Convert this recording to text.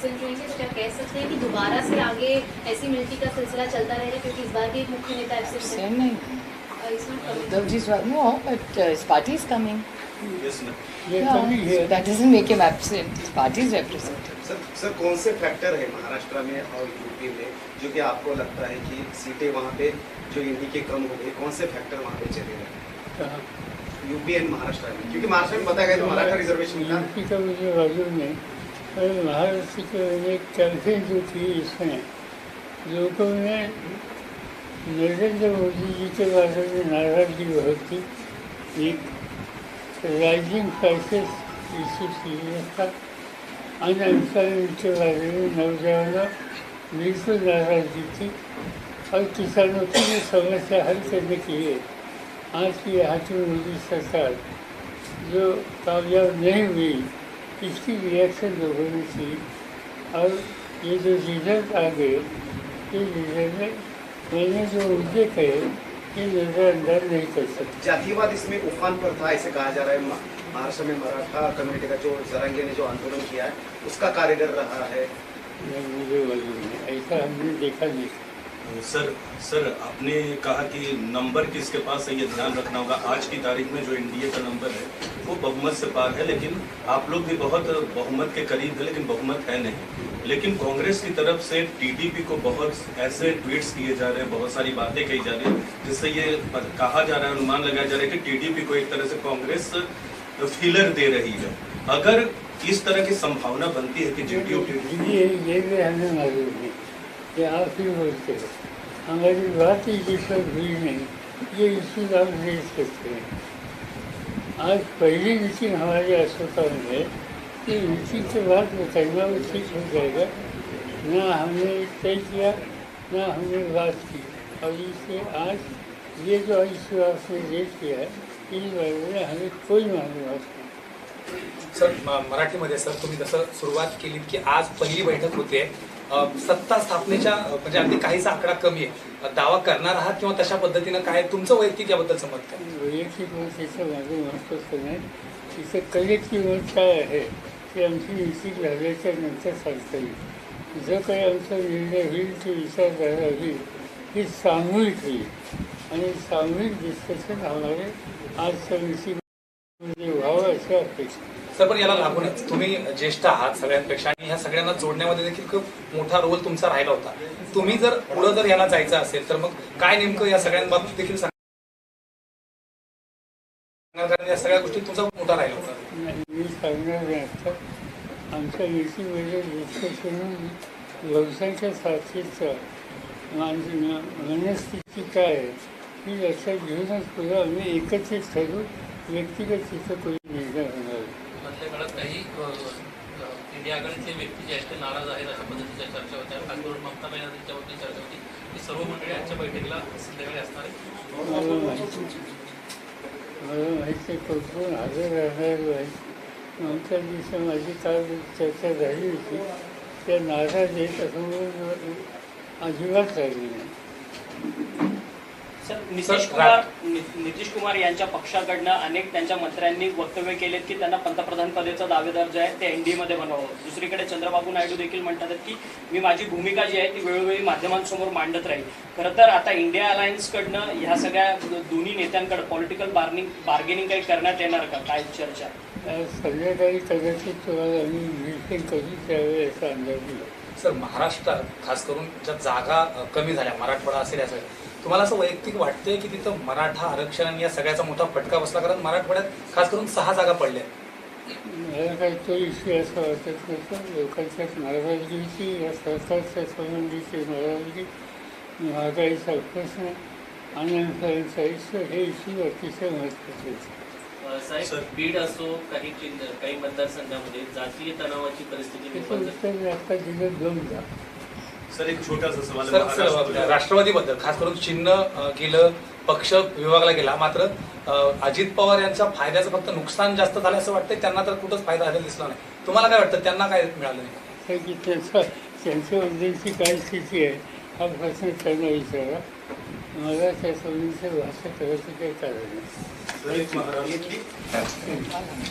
डिसएंट्री से क्या कह सकते हैं कि दोबारा से आगे ऐसी मिलिट्री का सिलसिला चलता रहेगा क्योंकि इस बार भी एक मुख्य नेता एब्सेंट नहीं Uh, it's not coming. Uddhav ji's right. No, but uh, his party is coming. Yes, ma'am. Yeah, so that doesn't make him absent. His party is represented. Sir sir कौन से फैक्टर है महाराष्ट्र में और UP में जो कि आपको लगता है कि सीटें वहाँ पे जो इंडी के कम हो गई कौन से फैक्टर वहाँ पे चले गए यूपी एंड महाराष्ट्र में क्योंकि महाराष्ट्र में बताया गया तो मराठा रिजर्वेशन का यूपी का मुझे नहीं पर महाराष्ट्र के एक कैंपेन जो थी इसमें लोगों में नरेंद्र मोदी जी के बारे में नाराजगी बहुत थी एक राइजिंग प्राइसेस इशू सीरियस था अनएम्प्लॉयमेंट के बारे में नौजवानों बिल्कुल नाराजगी थी और किसानों की भी समस्या हल करने के लिए आज की हाथ में मोदी सरकार जो कामयाब नहीं हुई इसकी रिएक्शन लोगों ने की और ये जो रिज़ल्ट आ गए ये रिज़ल्ट में मैंने जो मुद्दे कहे ये नज़रअंदाज नहीं कर सकते। जातिवाद इसमें उफान पर था ऐसे कहा जा रहा है महाराष्ट्र में मराठा कम्युनिटी का जो जरांगे ने जो आंदोलन किया है उसका कारीगर रहा है। मुझे ऐसा हमने देखा नहीं। सर सर आपने कहा कि नंबर किसके पास है ये ध्यान रखना होगा। आज की तारीख में जो एनडीए का नंबर है वो बहुमत से पार है लेकिन आप लोग भी बहुत बहुमत के करीब है लेकिन बहुमत है नहीं। लेकिन कांग्रेस की तरफ़ से टीडीपी को बहुत ऐसे ट्वीट्स किए जा रहे हैं बहुत सारी बातें कही जा रही है जिससे ये कहा जा रहा है अनुमान लगाया जा रहा है कि टीडीपी को एक तरह से कांग्रेस फीलर दे रही है। अगर इस तरह की संभावना बनती है कि जेडीयू ये ये भी हमें मालूम नहीं कि आप ही बोलते हो हमारी बात ही जिस हुई नहीं ये करते आज पहिली मिटिंग हमारे अस्पताल में है कि बात के बाद बताइए वो ठीक हो जाएगा ना हमने तय किया ना हमने बात की। और इससे आज ये जो इशू आपने रेट किया है इस बारे में हमें कोई मालूम नहीं सर म- मराठीमध्ये सर तुम्ही जसं सुरुवात केली की आज पहिली बैठक होते सत्ता स्थापनेच्या म्हणजे अगदी काहीचा आकडा कमी आहे. दावा करणार आहात किंवा तशा पद्धतीनं काय तुमचं वैयक्तिक याबद्दलचं मत काय? वैयक्तिक मत त्याचं माझं महत्त्वाचं नाही. तिचं कलेक्टिव्ह मत काय आहे ते आमची मिटिंग झाल्याच्यानंतर सांगता येईल. जो काही आमचा निर्णय होईल विचार विचारधारा होईल ही सामूहिक होईल. आणि सामूहिक डिस्कशन आम्हाला आज समिती सर पण याला लागूनच तुम्ही ज्येष्ठ आहात सगळ्यांपेक्षा आणि ह्या सगळ्यांना जोडण्यामध्ये देखील खूप मोठा रोल तुमचा राहिला होता. तुम्ही जर पुढं जर याला जायचं असेल तर मग काय नेमकं या सगळ्यांबाबतीत देखील सांगणार? या सगळ्या गोष्टी तुमचा मोठा राहिला होता. मी सांगणार आमच्या व्यवसायाच्या साथीचं मनस्थिती काय आहे ही लक्षात घेऊनच पुढे आम्ही एकत्रित ठरू व्यक्तिगत तिथं कोणी इंडिया आघाडीतले व्यक्ती जे आहेत ते नाराज आहेत अशा पद्धतीच्या चर्चा होत्या. खास करून ममता बॅनर्जींच्या बाबतीत चर्चा होती. की सर्व मंडळी आजच्या बैठकीला संध्याकाळी असणार आहे माहिती आहे हजर राहणार आमच्या दिवशी माझी काल चर्चा झाली होती. त्या नाराज आहेत असं अजिबात राहिली नाही. नितीश कुमार नितीश कुमार यांच्या पक्षाकडनं अनेक त्यांच्या मंत्र्यांनी वक्तव्य केलेत की त्यांना पंतप्रधान पदाचा दावेदार जे आहे ते एनडीए मध्ये बनवावं. दुसरीकडे चंद्रबाबू नायडू देखील म्हणतात की मी माझी भूमिका जी आहे ती वेळोवेळी माध्यमांसमोर मांडत राहील खरं तर आता इंडिया अलायन्सकडनं ह्या सगळ्या दोन्ही नेत्यांकडे पॉलिटिकल बार्निंग बार्गेनिंग काही करण्यात येणार का? काय चर्चा? संध्याकाळी कदाचित ब्रीफिंग करू त्यावेळी याचा अंदाज येईल सर महाराष्ट्रात खास करून ज्या जागा कमी झाल्या मराठवाडा असेल या सगळ्या तुम्हाला असं वैयक्तिक वाटतंय की तिथं मराठा आरक्षण आणि या सगळ्याचा मोठा फटका बसला? कारण मराठवाड्यात खास करून सहा जागा पडल्या. मला काही तो इश्यू असं वाटत नव्हतं. लोकांच्यात नाराजगी होती या सरकारच्या संबंधीची नाराजगी महागाईचा प्रश्न अनएम्प्लॉयमेंटचा इश्यू हे इश्यू अतिशय महत्त्वाचे होते साहेब बीड असो काही काही मतदारसंघामध्ये जातीय तणावाची परिस्थिती दोनदा सर एक छोटासा सवाल राष्ट्रवादीबद्दल खास करून चिन्ह गेलं पक्ष विभागला गेला मात्र अजित पवार यांच्या फायद्याचं फक्त नुकसान जास्त झालं असं वाटतंय त्यांना तर कुठंच फायदा झालेला दिसला नाही. तुम्हाला काय वाटतं त्यांना काय मिळालं नाही? तर की त्याचा त्यांच्याबद्दलची काय स्थिती आहे हा प्रश्न त्यांना विचारा. मला त्या संबंधीचं भाषा करायचं काही कारण नाही. सर, एक महाराष्ट्र